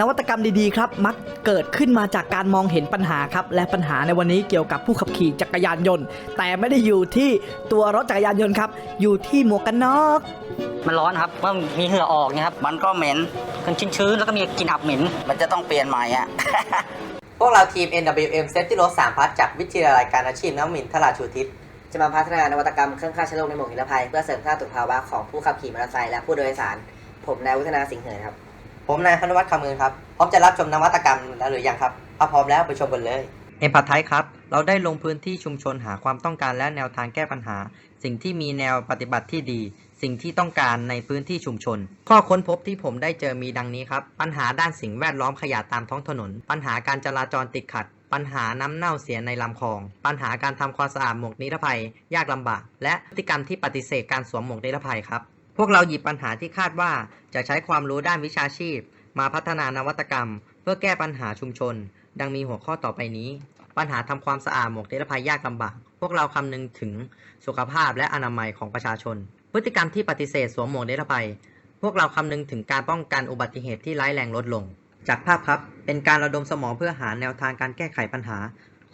นวัตกรรมดีๆครับ มักเกิดขึ้นมาจากการมองเห็นปัญหาครับ และปัญหาในวันนี้เกี่ยวกับผู้ขับขี่จักรยานยนต์ แต่ไม่ได้อยู่ที่ตัวรถจักรยานยนต์ครับ อยู่ที่หมวกกันน็อกมันร้อนครับว่ามีเหงื่อออกเนี่ยครับ มันก็เหม็นมันชื้นๆแล้วก็มีกลิ่นอับเหม็น มันจะต้องเปลี่ยนใหม่อะ พวกเราทีม NWM Safety Road 3พัฒจากวิทยาลัยการอาชีพน้ำมินทราชูทิศ จะมาพัฒนานวัตกรรมเครื่องฆ่าเชื้อโรคในหมวกนิรภัย เพื่อเสริมค่าสุขภาวะของผู้ขับขี่มอเตอร์ไซค์และผู้โดยสาร ผมนายวัฒนาสิงห์เหยครับ ผมนายพนวัฒน์คำเงินครับ พร้อมจะรับชมนวัตกรรมแล้วหรือยังครับถ้าพร้อมแล้วไปชมกันเลย เอ็มพัทไทครับ เราได้ลงพื้นที่ชุมชนหาความต้องการและแนวทางแก้ปัญหา สิ่งที่มีแนวปฏิบัติที่ดี สิ่งที่ต้องการในพื้นที่ชุมชน ข้อค้นพบที่ผมได้เจอมีดังนี้ครับ ปัญหาด้านสิ่งแวดล้อมขยะตามท้องถนน ปัญหาการจราจรติดขัด ปัญหาน้ำเน่าเสียในลำคลอง ปัญหาการทำความสะอาดหมวกนิรภัย ยากลำบาก และพฤติกรรมที่ปฏิเสธการสวมหมวกนิรภัยครับ พวกเราหยิบปัญหาที่คาดว่าจะใช้ความรู้ด้านวิชาชีพ มาพัฒนานวัตกรรม เพื่อแก้ปัญหาชุมชน ดังมีหัวข้อต่อไปนี้ ปัญหาทำความสะอาดหมวกนิรภัยยากลำบาก พวกเราคำนึงถึงสุขภาพและอนามัยของประชาชน พฤติกรรมที่ปฏิเสธสวมหมวกนิรภัย พวกเราคำนึงถึงการป้องกันอุบัติเหตุที่ร้ายแรงลดลง จากภาพครับ เป็นการระดมสมองเพื่อหาแนวทางการแก้ไขปัญหา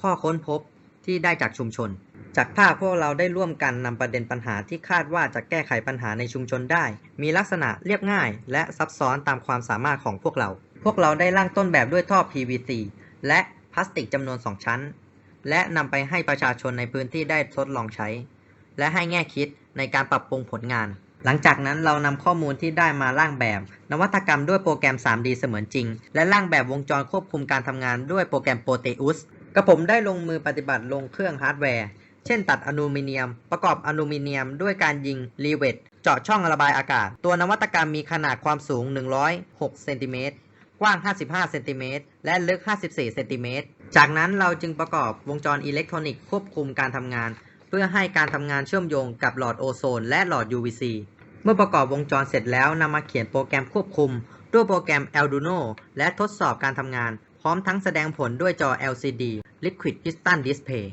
ข้อค้นพบที่ได้จากชุมชน จากภาพพวกเราได้ร่วมกันนำประเด็นปัญหาที่คาดว่าจะแก้ไขปัญหาในชุมชนได้ มีลักษณะเรียบง่าย และซับซ้อนตามความสามารถของพวกเรา พวกเราได้ร่างต้นแบบด้วยท่อ PVC และพลาสติกจำนวน 2 ชั้น และนำไปให้ประชาชนในพื้นที่ได้ทดลองใช้ และให้แง่คิดในการปรับปรุงผลงาน หลังจากนั้นเรานำข้อมูลที่ได้มาร่างแบบ นวัตกรรมด้วยโปรแกรม 3D เสมือนจริง และร่างแบบวงจรควบคุมการทำงานด้วยโปรแกรม Proteus กระผมได้ลงมือปฏิบัติลงเครื่องฮาร์ดแวร์ เช่นตัดอลูมิเนียม ประกอบอลูมิเนียมด้วยการยิงรีเวทเจาะช่องระบายอากาศ ตัวนวัตกรรมมีขนาดความสูง 106 เซนติเมตร กว้าง 55 เซนติเมตร และลึก 54 เซนติเมตร จากนั้นเราจึงประกอบวงจรอิเล็กทรอนิกส์ควบคุมการทำงาน เพื่อให้การทำงานเชื่อมโยงกับหลอดโอโซน และหลอด UVC เมื่อประกอบวงจรเสร็จแล้วนำมาเขียนโปรแกรมควบคุมด้วยโปรแกรม Arduino และทดสอบการทำงาน พร้อมทั้งแสดงผลด้วยจอ LCD Liquid Crystal Display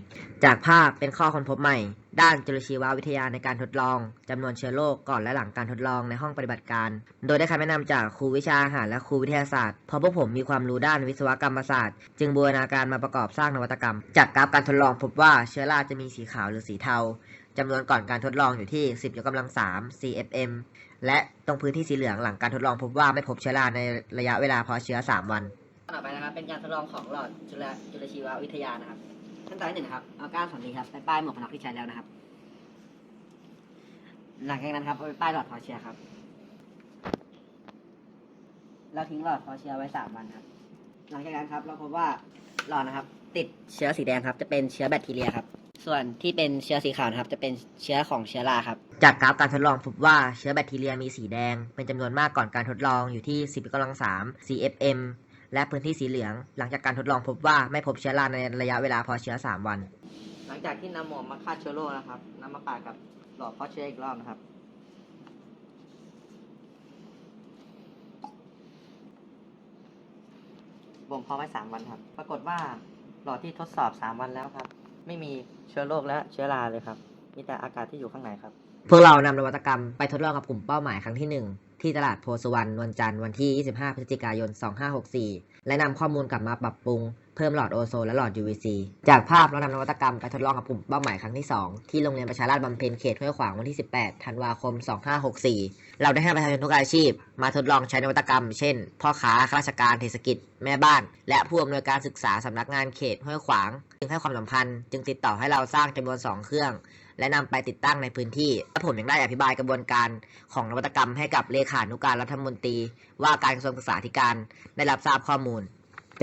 จากภาพเป็นข้อค้นพบใหม่ ด้านจุลชีววิทยาในการทดลองจำนวนเชื้อโรคก่อนและหลังการทดลองในห้องปฏิบัติการ โดยได้คำแนะนำจากครูวิชาอาหารและครูวิทยาศาสตร์เพราะพวกผมมีความรู้ด้านวิศวกรรมศาสตร์ จึงบูรณาการมาประกอบสร้างนวัตกรรม จากกราฟการทดลองพบว่าเชื้อราจะมีสีขาวหรือสีเทาจำนวนก่อนการทดลองอยู่ที่ 10ยกกำลัง 3 cfm และตรงพื้นที่สีเหลืองหลังการทดลองพบว่าไม่พบเชื้อราในระยะเวลาเพาะเชื้อ 3 วัน ต่อไปนะครับ เป็นการทดลองของหลอดจุลจุลชีววิทยานะครับ ขั้นตอนที่หนึ่งนะครับ เอาก้านสำลีครับไปป้ายหมวกกันน็อกที่ใช้แล้วนะครับ หลังจากนั้นครับเอาไปป้ายหลอดพอเชียครับ เราทิ้งหลอดพอเชียไว้สามวันครับ หลังจากนั้นครับ เราพบว่าหลอดนะครับ ติดเชื้อสีแดงครับ จะเป็นเชื้อแบคทีเรียครับ ส่วนที่เป็นเชื้อสีขาวนะครับ จะเป็นเชื้อของเชื้อราครับ จากกราฟการทดลองพบว่าเชื้อแบคทีเรียมีสีแดง เป็นจำนวนมากก่อนการทดลองอยู่ที่ 10กำลัง3 cfm และพื้นที่สีเหลือง หลังจากการทดลองพบว่าไม่พบเชื้อราในระยะเวลาเพาะเชื้อ 3 วัน หลังจากที่นำหมวกมาฆ่าเชื้อโรคนะครับนำมาปาดกับหลอดเพาะเชื้ออีกรอบนะครับบ่มเพาะไว้ 3 วันครับ ปรากฏว่าหลอดที่ทดสอบ 3 วันแล้วครับ ไม่มีเชื้อโรคและเชื้อราเลยครับ มีแต่อากาศที่อยู่ข้างในครับ พวกเรานำนวัตกรรมไปทดลองกับกลุ่มเป้าหมายครั้งที่ 1 ที่ตลาดโพสุวรรณวันจันทร์วันที่ 25 พฤศจิกายน 2564 และนำข้อมูลกลับมาปรับปรุง เพิ่มหลอดโอโซนและหลอด UVC จากภาพเรานำนวัตกรรมไปทดลองกับกลุ่มเป้าหมายครั้งที่ 2 ที่โรงเรียนประชาราษฎร์บำเพ็ญเขตห้วยขวางวันที่ 18 ธันวาคม 2564 เราได้ให้ประชาชนทุกอาชีพ มาทดลองใช้นวัตกรรม เช่น พ่อค้าข้าราชการเทศกิจ แม่บ้าน และผู้อำนวยการศึกษาสำนักงานเขตห้วยขวาง จึงให้ความสำคัญจึงติดต่อให้เราสร้างจำนวน 2 เครื่อง และนำไปติดตั้งในพื้นที่และผมยังได้อธิบายกระบวนการของนวัตกรรมให้กับเลขานุการรัฐมนตรี ว่าการกระทรวงศึกษาธิการได้รับทราบข้อมูล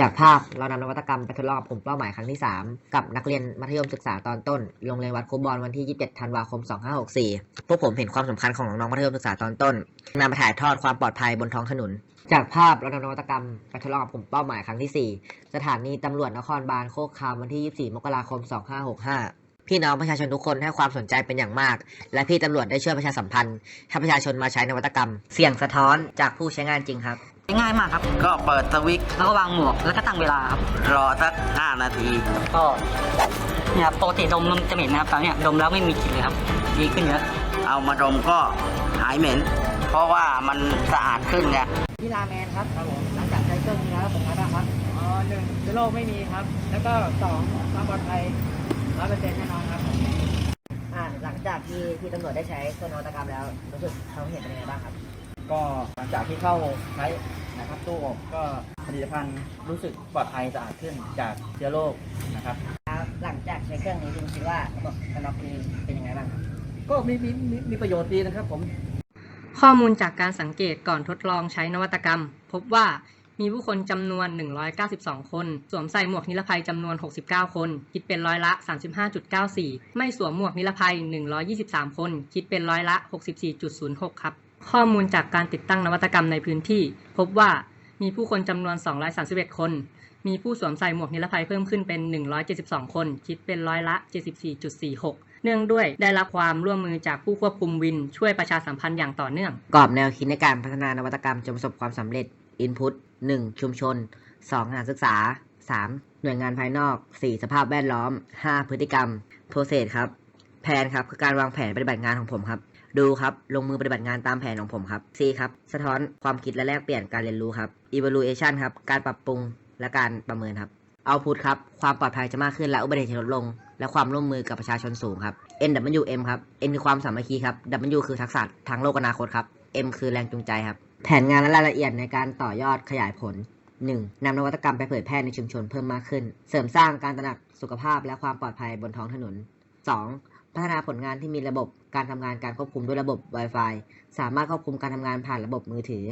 จากภาพเรานำนวัตกรรมไปทดลองกับกลุ่มเป้าหมายครั้งที่ 3 กับนักเรียนมัธยมศึกษาตอนต้นโรงเรียนวัดคูบอลวันที่ 27 ธันวาคม 2564 พวกผมเห็นความสำคัญของน้องๆมัธยมศึกษาตอนต้นนำไปถ่ายทอดความปลอดภัยบนท้องถนนจากภาพเรานำนวัตกรรมไปทดลองกับกลุ่มเป้าหมายครั้งที่ 4 สถานีตำรวจนครบาลโคกคามวันที่ 24 มกราคม 2565 พี่น้องประชาชนทุกคนให้ความสนใจเป็นอย่างมาก และพี่ตำรวจได้ช่วยประชาสัมพันธ์ให้ประชาชนมาใช้นวัตกรรม เสียงสะท้อนจากผู้ใช้งานจริงครับง่ายมากครับ ก็เปิดสวิตช์แล้วก็วางหมวกแล้วก็ตั้งเวลาครับ รอสัก 5 นาทีก็เนี่ยครับปกติดมมันจะเหม็นนะครับแต่เนี่ยดมแล้วไม่มีกลิ่นเลยครับ ดีขึ้นเยอะเอามาดมก็หายเหม็น เพราะว่ามันสะอาดขึ้นไงพี่ลาแมนครับหลังจากใช้เครื่องนี้แล้วเป็นไงบ้างครับอ๋อหนึ่งเชื้อโรคไม่มีครับ แล้วก็สองความปลอดภัย ร้อยเปอร์เซ็นต์แน่นอนครับอ่าหลังจากที่ที่ตำรวจได้ใช้เครื่องนวัตกรรมแล้วรู้สึกเขามเห็นเป็นยังไงบ้างครับ ก็หลังจากที่เข้าใช้นะครับตู้อบก็ผลิตภัณฑ์รู้สึกปลอดภัยสะอาดขึ้นจากเชื้อโรคนะครับ แล้วหลังจากใช้เครื่องนี้คุณคิดว่าระบบกันน็อกนี้เป็นยังไงบ้างครับ ก็มีมีมีมีประโยชน์ดีนะครับผม ข้อมูลจากการสังเกตก่อนทดลองใช้นวัตกรรม พบว่า มีผู้คนจำนวน 192 คน สวมใส่หมวกนิรภัยจำนวน 69 คน คิดเป็นร้อยละ 35.94 ไม่สวมหมวกนิรภัย 123 คน คิดเป็นร้อยละ 64.06 ครับ ข้อมูลจากการติดตั้งนวัตกรรมในพื้นที่ พบว่ามีผู้คนจำนวน 231 คน มีผู้สวมใส่หมวกนิรภัยเพิ่มขึ้นเป็น 172 คน คิดเป็นร้อยละ 74.46เนื่องด้วยได้รับความร่วมมือจากผู้ควบคุมวิน ช่วยประชาสัมพันธ์อย่างต่อเนื่อง กรอบแนวคิดในการพัฒนานวัตกรรมจนประสบความสำเร็จ Input 1. ชุมชน 2. สถานศึกษา 3. หน่วยงานภายนอก 4. สภาพแวดล้อม 5. พฤติกรรม Process ครับ แผนครับคือการวางแผนปฏิบัติงานของผมครับ ดูครับ ลงมือปฏิบัติงานตามแผนของผมครับ C ครับ สะท้อนความคิดและแลกเปลี่ยนการเรียนรู้ครับ Evaluation ครับ การปรับปรุงและการประเมินครับ Output ครับ ความปลอดภัยจะมากขึ้นและอุบัติเหตุจะลดลง และความร่วมมือกับประชาชนสูงครับ NWM ครับ N คือความสามัคคีครับ W คือทักษะทางโลกอนาคตครับ M คือแรงจูงใจครับ แผนงานและรายละเอียดในการต่อยอดขยายผล 1. นำนวัตกรรมไปเผยแพร่ในชุมชนเพิ่มมากขึ้น เสริมสร้างการตระหนักสุขภาพและความปลอดภัยบนท้องถนน 2. พัฒนาผลงานที่มีระบบการทำงานการควบคุมด้วยระบบ Wi-Fi สามารถควบคุมการทำงานผ่านระบบมือถือ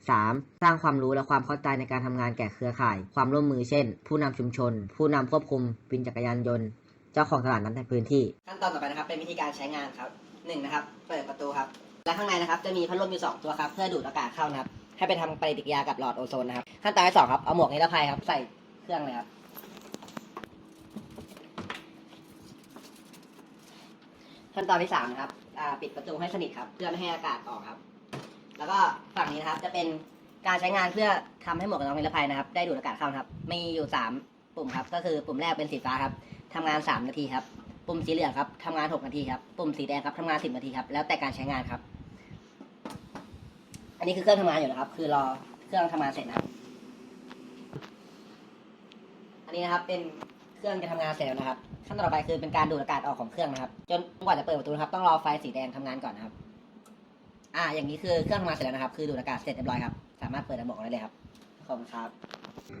3. สร้างความรู้และความเข้าใจในการทำงานแก่เครือข่าย ความร่วมมือเช่น ผู้นำชุมชน ผู้นำควบคุมวินจักรยานยนต์ เจ้าของตลาดนั้นในพื้นที่ ขั้นตอนต่อไปนะครับเป็นวิธีการใช้งานครับหนึ่งนะครับ เปิดประตูครับ และข้างในนะครับจะมีพัดลมอยู่สองตัวครับเพื่อดูดอากาศเข้านะครับให้ไปทำปฏิกิริยากับหลอดโอโซนนะครับขั้นตอนที่สองครับเอาหมวกนิรภัยครับใส่เครื่องเลยครับขั้นตอนที่สามนะครับปิดประตูให้สนิทครับเพื่อไม่ให้อากาศออกครับ แล้วก็ฝั่งนี้นะครับจะเป็นการใช้งานเพื่อทำให้หมวกกันน็อกนิรภัยนะครับ ได้ดูดอากาศเข้าครับ มีอยู่สามปุ่มครับ ก็คือปุ่มแรกเป็นสีฟ้าครับทำงานสามนาทีครับ ปุ่มสีเหลืองครับทำงานหกนาทีครับ ปุ่มสีแดงครับทำงานสิบนาทีครับ แล้วแต่การใช้งานครับ อันนี้คือเครื่องทำงานอยู่นะครับ คือรอเครื่องทำงานเสร็จนะ อันนี้นะครับเป็นเครื่องจะทำงานเสร็จแล้วนะครับ ขั้นตอนต่อไปคือเป็นการดูดอากาศออกของเครื่องนะครับ จนกว่าจะเปิดประตูนะครับ ต้องรอไฟสีแดงทำงานก่อนนะครับ อ่า อย่างนี้คือเครื่องทำงานเสร็จแล้วนะครับ คือดูดอากาศเสร็จเรียบร้อยครับ สามารถเปิดระบบได้เลยครับขอบคุณครับ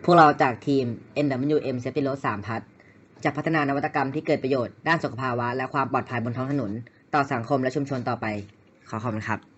พวกเราจากทีม NWM Safety Road 3พัทจะพัฒนานวัตกรรมที่เกิดประโยชน์ด้านสุขภาวะ และความปลอดภัยบนท้องถนน ต่อสังคมและชุมชนต่อไป ขอขอบคุณครับ